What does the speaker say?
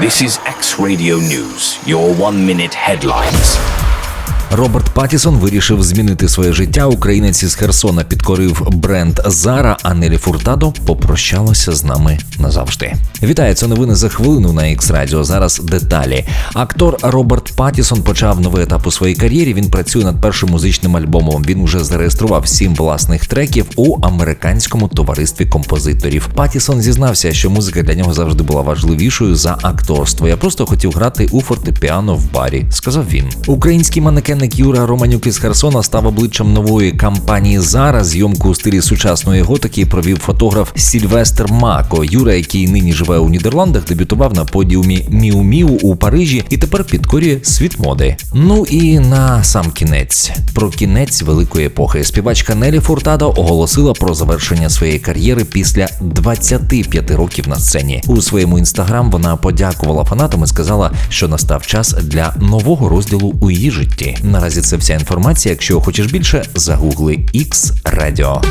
This is X Radio News, your one minute headlines. Роберт Паттісон вирішив змінити своє життя. Українець із Херсона підкорив бренд Зара, а Нелі Фуртадо попрощалася з нами назавжди. Вітаю, це новини за хвилину на X Radio. Зараз деталі. Актор Роберт Паттісон почав новий етап у своїй кар'єрі. Він працює над першим музичним альбомом. Він уже зареєстрував сім власних треків у американському товаристві композиторів. Паттісон зізнався, що музика для нього завжди була важливішою за акторство. Я просто хотів грати у фортепіано в барі, сказав він. Український манекенник Юра Романюк із Херсона став обличчям нової кампанії Зара. Зйомку у стилі сучасної готики провів фотограф Сільвестр Мако. Юра, який нині живе у Нідерландах, дебютував на подіумі Міу Міу у Парижі і тепер підкорює світ моди. Ну і на сам кінець про кінець великої епохи. Співачка Нелі Фуртадо оголосила про завершення своєї кар'єри після 25 років на сцені. У своєму інстаграм вона подякувала фанатам і сказала, що настав час для нового розділу у її житті. Наразі це вся інформація. Якщо хочеш більше, загугли X Radio.